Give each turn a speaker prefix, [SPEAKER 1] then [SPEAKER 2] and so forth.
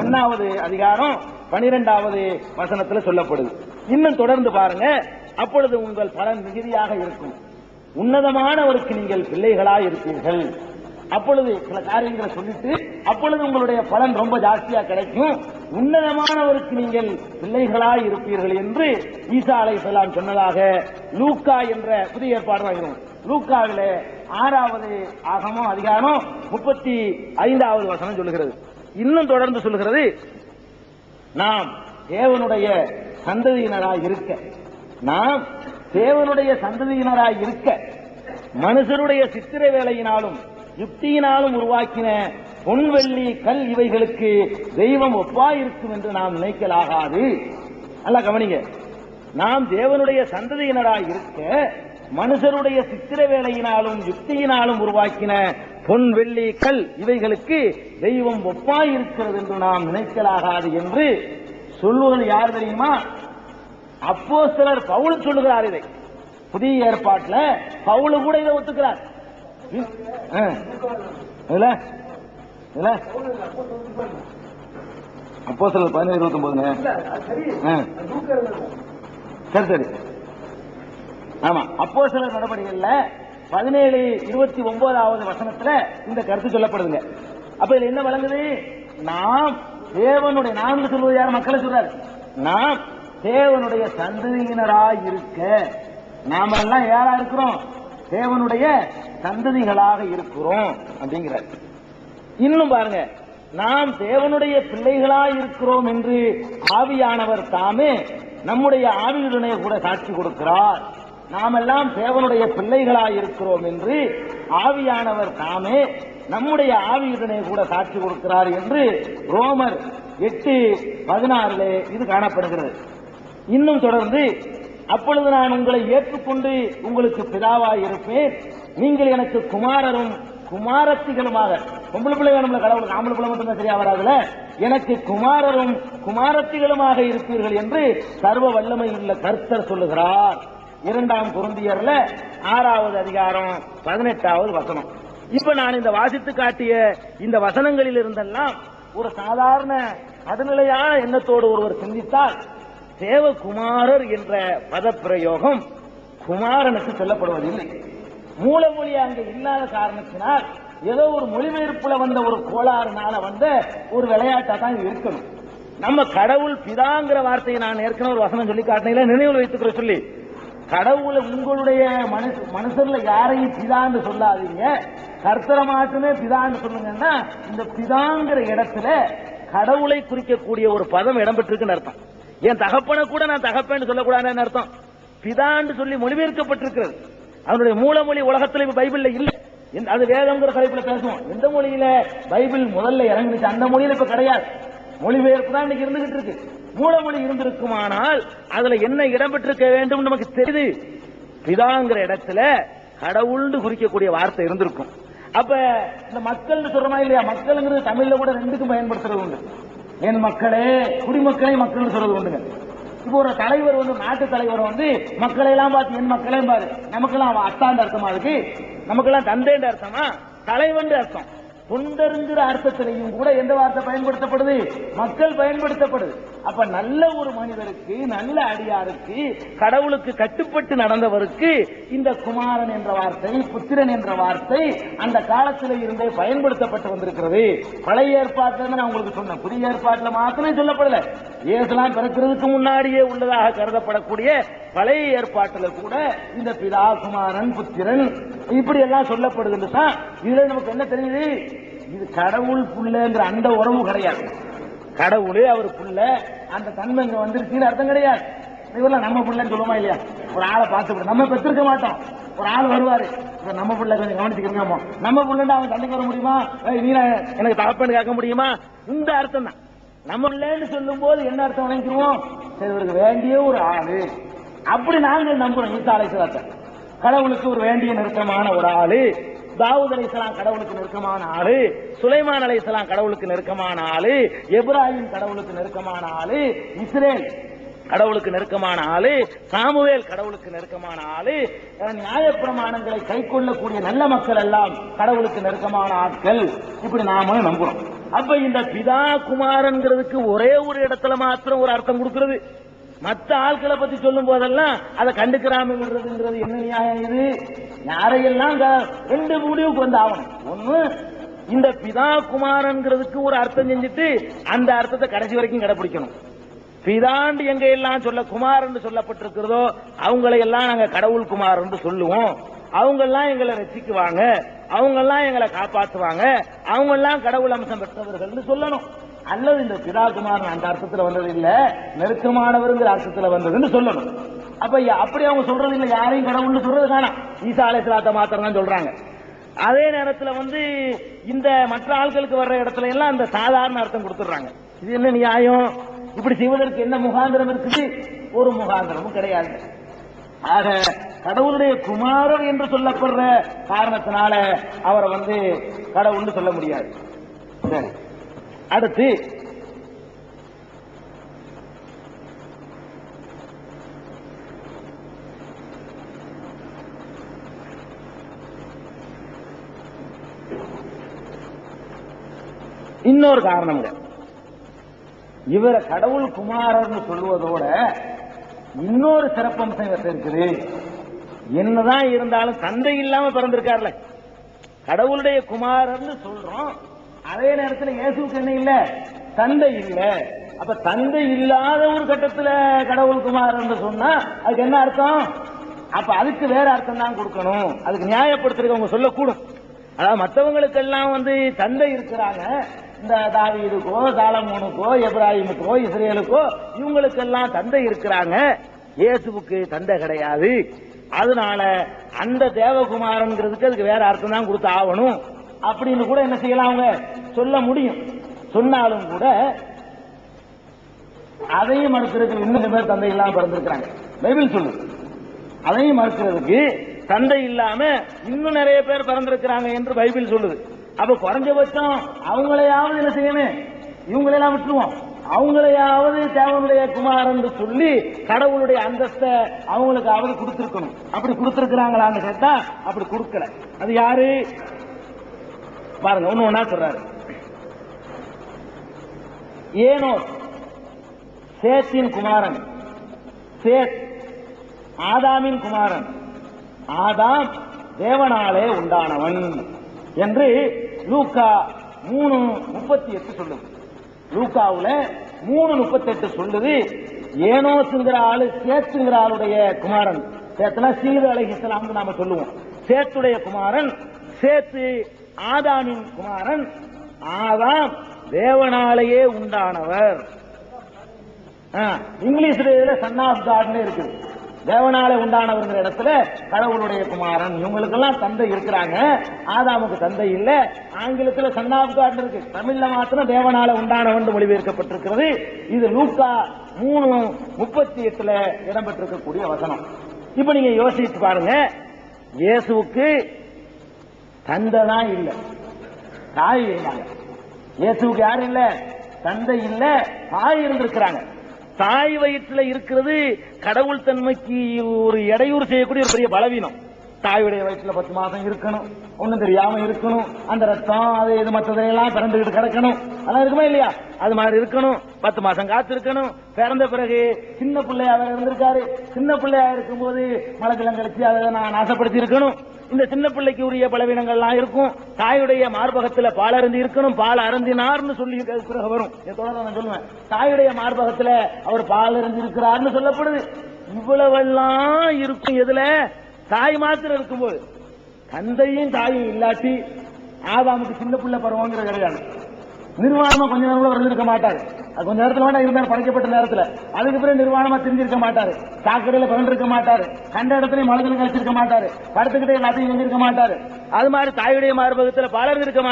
[SPEAKER 1] ஒன்னாவது அதிகாரம் பனிரெண்டாவது வசனத்துல சொல்லப்படுது இன்னும் தொடர்ந்து பாருங்க அப்பொழுது உங்கள் பலன் மிகுதியாக இருக்கும் உன்னதமானவருக்கு நீங்கள் பிள்ளைகளா இருப்பீர்கள் அப்பொழுது சில காரியங்களை சொல்லிட்டு அப்பொழுது உங்களுடைய பலன் ரொம்ப ஜாஸ்தியா கிடைக்கும் உன்னதமானவருக்கு நீங்கள் பிள்ளைகளாய் இருப்பீர்கள் என்று ஈசா அலை சொல்லாம் சொன்னதாக லூக்கா என்ற புதிய ஏற்பாடு வாங்கினோம் லூக்காவில ஆறாவது ஆகமோ அதிகாரம் முப்பத்தி ஐந்தாவது வசனம் சொல்லுகிறது இன்னும் தொடர்ந்து சொல்கிறது நாம் தேவனுடைய சந்ததியினராய் இருக்க நாம் தேவனுடைய சந்ததியினராய் இருக்க மனுஷருடைய சித்திர வேலையினாலும் யுக்தியினாலும் உருவாக்கின பொன்வெள்ளி கல் இவைகளுக்கு தெய்வம் ஒப்பா இருக்கும் என்று நாம் நினைக்கலாகாது நல்லா கவனிங்க நாம் தேவனுடைய சந்ததியினராய் இருக்க மனுஷருடைய சித்திர வேலையினாலும் யுக்தியினாலும் உருவாக்கின பொன் வெள்ளி கல் இவைகளுக்கு தெய்வம் ஒப்பாய் இருக்கிறது என்று நாம் நினைக்கலாகாது என்று சொல்லுவது யார் தெரியுமா அப்போ சிலர் பவுல் சொல்லுகிறார் இதை புதிய ஏற்பாட்டில் பவுலு கூட இதை ஒத்துக்கிறார்
[SPEAKER 2] அப்போ சிலர் பதினேழு இருபத்தி ஒன்பதுங்க சரி சரி
[SPEAKER 1] ஆமா அப்போ சிலர் நடவடிக்கைகள்ல பதினேழு இருபத்தி ஒன்பதாவது வசனத்துல இந்த கருத்து சொல்லப்படுதுங்க அப்ப இதுல என்ன வழங்குது நாம் தேவனுடைய நான்கு சொல்வது யார் மக்களை சொல்றாரு நாம் தேவனுடைய சந்ததியினராய் இருக்க நாம எல்லாம் யாரா இருக்கிறோம் தேவனுடைய சந்ததிகளாக இருக்கிறோம் அப்படிங்கிறார் இன்னும் பாருங்க நாம் தேவனுடைய பிள்ளைகளா இருக்கிறோம் என்று ஆவியானவர் தாமே நம்முடைய ஆவியுடனே கூட சாட்சி கொடுக்கிறார் நாமெல்லாம் தேவனுடைய பிள்ளைகளாயிருக்கிறோம் என்று ஆவியானவர் தாமே நம்முடைய ஆவியுடனே கூட சாட்சி கொடுக்கிறார் என்று ரோமர் எட்டு பதினாறுல இது காணப்படுகிறது இன்னும் தொடர்ந்து அப்பொழுது நான் உங்களை ஏற்றுக்கொண்டு உங்களுக்கு பிதாவாக இருப்பேன் நீங்கள் எனக்கு குமாரரும் குமாரத்திகளுமாக பொம்பளை நம்மள கடவுளுக்கு ஆம்பளை பிள்ளை மட்டும்தான் சரியா வராதுல எனக்கு குமாரரும் குமாரத்திகளுமாக இருப்பீர்கள் என்று சர்வ வல்லமை உள்ள கர்த்தர் சொல்லுகிறார் இரண்டாம் குருந்தியர்ல ஆறாவது அதிகாரம் பதினெட்டாவது வசனம் இப்ப நான் இந்த வாசித்து காட்டிய இந்த வசனங்களில் இருந்தெல்லாம் ஒரு சாதாரண அதுநிலையான எண்ணத்தோடு ஒருவர் சிந்தித்தால் தேவகுமாரர் என்ற பத பிரயோகம் குமாரனுக்கு சொல்லப்படுவதில்லை மூலமொழி அங்கு இல்லாத காரணத்தினால் ஏதோ ஒரு மொழிபெயர்ப்புல வந்த ஒரு கோளாறுனால வந்த ஒரு விளையாட்டா தான் இருக்கணும் நம்ம கடவுள் பிதாங்கிற வார்த்தையை நான் ஏற்கனவே ஒரு வசனம் சொல்லி காட்டினீங்களா நினைவில் வைத்துக்கிற சொல்லி கடவுளை உங்களுடைய மனசு மனசுல யாரையும் பிதான்னு சொல்லாதீங்க கர்த்தர மாட்டுமே பிதான்னு சொல்லுங்கன்னா இந்த பிதாங்கிற இடத்துல கடவுளை குறிக்கக்கூடிய ஒரு பதம் இடம்பெற்றிருக்குன்னு அர்த்தம் என் தகப்பனை கூட நான் தகப்பேன்னு சொல்லக்கூடாதுன்னு அர்த்தம் பிதான்னு சொல்லி மொழிபெயர்க்கப்பட்டிருக்கிறது அதனுடைய மூலமொழி உலகத்தில் இப்ப பைபிள்ல இல்ல அது வேதங்கிற கலைப்புல பேசுவோம் எந்த மொழியில பைபிள் முதல்ல இறங்குச்சு அந்த மொழியில இப்ப கிடையாது மொழிபெயர்ப்பு தான் இன்னைக்கு இருந்துகிட்டு இருக்கு மூலமொழி இருந்திருக்குமானால் அதுல என்ன இடம்பெற்றிருக்க வேண்டும் நமக்கு தெரியுது பிதாங்கிற இடத்துல கடவுள்னு குறிக்கக்கூடிய வார்த்தை இருந்திருக்கும் அப்ப இந்த மக்கள் சொல்றமா இல்லையா மக்கள்ங்கிறது தமிழ்ல கூட ரெண்டுக்கும் பயன்படுத்துறது உண்டு என் மக்களே குடிமக்களே மக்கள்னு சொல்றது உண்டுங்க இப்போ ஒரு தலைவர் வந்து நாட்டு தலைவர் வந்து மக்களை எல்லாம் பார்த்து என் மக்களையும் பாரு எல்லாம் அத்தாண்ட அர்த்தமா இருக்கு நமக்கெல்லாம் தந்தைன்ற அர்த்தமா தலைவன் அர்த்தம் புந்தருங்கிற அர்த்தத்திலையும் கூட எந்த வார்த்தை பயன்படுத்தப்படுது மக்கள் பயன்படுத்தப்படுது அப்ப நல்ல ஒரு மனிதருக்கு நல்ல அடியாருக்கு கடவுளுக்கு கட்டுப்பட்டு நடந்தவருக்கு இந்த குமாரன் என்ற வார்த்தை புத்திரன் என்ற வார்த்தை அந்த காலத்தில் இருந்தே பயன்படுத்தப்பட்டு வந்திருக்கிறது பழைய ஏற்பாட்டில் நான் உங்களுக்கு சொன்னேன் புதிய ஏற்பாட்டில் மாத்திரமே சொல்லப்படல ஏசலாம் பிறக்கிறதுக்கு முன்னாடியே உள்ளதாக கருதப்படக்கூடிய பழைய ஏற்பாட்டில் கூட இந்த பிதா குமாரன் புத்திரன் இப்படி எல்லாம் சொல்லப்படுதுன்னு தான் இதுல நமக்கு என்ன தெரியுது இது கடவுள் புள்ளங்கிற அந்த உறவும் கிடையாது கடவுளே அவர் புள்ள அந்த தன்மை இங்க வந்துருச்சுன்னு அர்த்தம் கிடையாது இவரெல்லாம் நம்ம பிள்ளைன்னு சொல்லுமா இல்லையா ஒரு ஆளை பார்த்து நம்ம பெற்றிருக்க மாட்டோம் ஒரு ஆள் வருவாரு நம்ம பிள்ளை கொஞ்சம் கவனிச்சுக்கிறோமோ நம்ம பிள்ளைன்னு அவன் சண்டைக்கு வர முடியுமா நீ எனக்கு தகப்பன்னு கேட்க முடியுமா இந்த அர்த்தம் தான் நம்ம பிள்ளைன்னு சொல்லும் போது என்ன அர்த்தம் நினைக்கிறோம் இவருக்கு வேண்டிய ஒரு ஆளு அப்படி நாங்கள் நம்புறோம் ஈசா அலைசலாத்தை கடவுளுக்கு ஒரு வேண்டிய நெருக்கமான ஒரு ஆளு தாவூத் அலைசலாம் கடவுளுக்கு நெருக்கமான ஆளு சுலைமான் அலைசலாம் கடவுளுக்கு நெருக்கமான ஆளு எப்ராஹிம் கடவுளுக்கு நெருக்கமான ஆளு இஸ்ரேல் கடவுளுக்கு நெருக்கமான ஆளு சாமுவேல் கடவுளுக்கு நெருக்கமான ஆளு நியாயப்பிரமாணங்களை கை கொள்ளக்கூடிய நல்ல மக்கள் எல்லாம் கடவுளுக்கு நெருக்கமான ஆட்கள் இப்படி நாம நம்புறோம் அப்ப இந்த பிதா குமாரங்கிறதுக்கு ஒரே ஒரு இடத்துல மாத்திரம் ஒரு அர்த்தம் கொடுக்கிறது மத்த ஆட்களை பத்தி சொல்லும் போதெல்லாம் அதை கண்டுக்கிறாமங்கிறதுங்கிறது என்ன நியாயம் இது யாரையெல்லாம் ரெண்டு முடிவுக்கு வந்து ஆகணும் ஒண்ணு இந்த பிதா குமாரன்கிறதுக்கு ஒரு அர்த்தம் செஞ்சுட்டு அந்த அர்த்தத்தை கடைசி வரைக்கும் கடைபிடிக்கணும் பிதாண்டு எங்க எல்லாம் சொல்ல குமார் என்று சொல்லப்பட்டிருக்கிறதோ அவங்களை எல்லாம் நாங்க கடவுள் குமார் என்று சொல்லுவோம் அவங்க எல்லாம் எங்களை ரசிக்குவாங்க அவங்க எல்லாம் எங்களை காப்பாத்துவாங்க அவங்க எல்லாம் கடவுள் அம்சம் பெற்றவர்கள் சொல்லணும் அல்லது இந்த பிதாகுமாரன் அந்த அர்த்தத்தில் வந்தது இல்ல நெருக்கமானவருங்கிற அர்த்தத்தில் வந்ததுன்னு சொல்லணும் அப்ப அப்படி அவங்க சொல்றது இல்லை யாரையும் கடவுள்னு சொல்றது காணும் ஈசா சிலாத்த மாத்திரம் தான் சொல்றாங்க அதே நேரத்தில் வந்து இந்த மற்ற ஆள்களுக்கு வர்ற இடத்துல எல்லாம் அந்த சாதாரண அர்த்தம் கொடுத்துடுறாங்க இது என்ன நியாயம் இப்படி செய்வதற்கு என்ன முகாந்திரம் இருக்குது ஒரு முகாந்திரமும் கிடையாது ஆக கடவுளுடைய குமாரர் என்று சொல்லப்படுற காரணத்தினால அவரை வந்து கடவுள்னு சொல்ல முடியாது சரி அடுத்து இன்னொரு காரணம் இவரை கடவுள் குமாரர்னு சொல்லுவதோட இன்னொரு சிறப்பம்சம் இருக்குது என்னதான் இருந்தாலும் தந்தை இல்லாம பிறந்திருக்காருல கடவுளுடைய குமாரர்னு சொல்றோம் அதே நேரத்தில் இயேசுக்கு என்ன இல்ல தந்தை இல்ல அப்ப தந்தை இல்லாத ஒரு கட்டத்துல கடவுள் என்று சொன்னா அதுக்கு என்ன அர்த்தம் அப்ப அதுக்கு வேற அர்த்தம் தான் கொடுக்கணும் அதுக்கு நியாயப்படுத்திருக்கவங்க சொல்லக்கூடும் அதாவது மற்றவங்களுக்கெல்லாம் வந்து தந்தை இருக்கிறாங்க இந்த தாவீதுக்கோ சாலமோனுக்கோ எப்ராஹிமுக்கோ இஸ்ரேலுக்கோ இவங்களுக்கெல்லாம் தந்தை இருக்கிறாங்க இயேசுவுக்கு தந்தை கிடையாது அதனால அந்த தேவகுமாரன்ங்கிறதுக்கு அதுக்கு வேற அர்த்தம் தான் கொடுத்து ஆகணும் அப்படின்னு கூட என்ன செய்யலாம் அவங்க சொல்ல முடியும் சொன்னாலும் கூட அதையும் மறுக்கிறதுக்கு இன்னும் பேர் தந்தை இல்லாம பிறந்திருக்கிறாங்க பைபிள் சொல்லு அதையும் மறுக்கிறதுக்கு தந்தை இல்லாம இன்னும் நிறைய பேர் பிறந்திருக்கிறாங்க என்று பைபிள் சொல்லுது அப்ப குறைஞ்சபட்சம் அவங்களையாவது என்ன செய்யணும் இவங்களெல்லாம் விட்டுருவோம் அவங்களையாவது தேவனுடைய குமாரன் சொல்லி கடவுளுடைய அந்தஸ்தை அவங்களுக்காவது கொடுத்திருக்கணும் அப்படி கொடுத்திருக்கிறாங்களான்னு கேட்டா அப்படி கொடுக்கல அது யாரு பாருங்க ஒன்னு ஒண்ணா சொல்றாரு ஏனோ சேத்தின் குமாரன் சேத் ஆதாமின் குமாரன் ஆதாம் தேவனாலே உண்டானவன் என்று லூக்கா மூணு முப்பத்தி எட்டு சொல்லுது லூக்காவுல மூணு முப்பத்தி எட்டு சொல்லுது ஏனோசுங்கிற ஆளு சேத்துங்கிற ஆளுடைய குமாரன் சேத்துனா சீது அழகிஸ்லாம் நாம சொல்லுவோம் சேத்துடைய குமாரன் சேத்து ஆதாமின் குமாரன் ஆதாம் தேவனாலேயே உண்டானவர் இங்கிலீஷ்ல சன் ஆஃப் காட்னு இருக்குது தேவனாலே உண்டானவருங்கிற இடத்துல கடவுளுடைய குமாரன் இவங்களுக்கெல்லாம் தந்தை இருக்கிறாங்க ஆதாமுக்கு தந்தை இல்ல ஆங்கிலத்துல சன் ஆஃப் காட் இருக்கு தமிழ்ல மாத்திரம் தேவனால உண்டானவன் மொழிபெயர்க்கப்பட்டிருக்கிறது இது லூக்கா மூணு முப்பத்தி எட்டுல இடம்பெற்றிருக்கக்கூடிய வசனம் இப்ப நீங்க யோசிச்சு பாருங்க இயேசுக்கு தந்தனா இல்ல தாய் இருந்தாங்க இயேசுக்கு யார் இல்ல தந்தை இல்ல தாய் இருந்திருக்கிறாங்க தாய் வயிற்றுல இருக்கிறது கடவுள் தன்மைக்கு ஒரு இடையூறு செய்யக்கூடிய ஒரு பெரிய பலவீனம் தாயுடைய வயிற்றுல பத்து மாதம் இருக்கணும் ஒன்றும் தெரியாம இருக்கணும் அந்த ரத்தம் அது இது மற்றதையெல்லாம் பிறந்துகிட்டு கிடக்கணும் அதெல்லாம் இருக்குமா இல்லையா அது மாதிரி இருக்கணும் பத்து மாசம் காத்திருக்கணும் பிறந்த பிறகு சின்ன பிள்ளையா அவர் இருந்திருக்காரு சின்ன பிள்ளையா இருக்கும்போது மலத்திலம் கழிச்சு அதை நான் நாசப்படுத்தி இருக்கணும் இந்த சின்ன பிள்ளைக்கு உரிய பலவீனங்கள்லாம் இருக்கும் தாயுடைய மார்பகத்துல பால் அருந்தி இருக்கணும் பால் அருந்தினார்னு சொல்லி பிறகு வரும் நான் சொல்லுவேன் தாயுடைய மார்பகத்துல அவர் பால் அருந்தி இருக்கிறார்னு சொல்லப்படுது இவ்வளவெல்லாம் இருக்கும் எதுல தாய் மாத்திரம் இருக்கும்போது தந்தையும் தாயும் இல்லாட்டி ஆதாமுக்கு சின்ன புள்ள பருவங்கிற கிடையாது நிர்வாணமா கொஞ்ச நேரம் கூட இருக்க மாட்டாரு அது கொஞ்ச நேரத்துல வேணா இருந்தாரு படைக்கப்பட்ட நேரத்துல அதுக்கு பிறகு நிர்வாணமா தெரிஞ்சிருக்க மாட்டாரு சாக்கடையில பிறந்திருக்க மாட்டாரு கண்ட இடத்துலயும் மனதில் கழிச்சிருக்க மாட்டாரு படுத்துக்கிட்டே எல்லாத்தையும் செஞ்சிருக்க மாட்டாரு அது மாதிரி தாயுடைய மார்பகத்துல பலர் இருக்க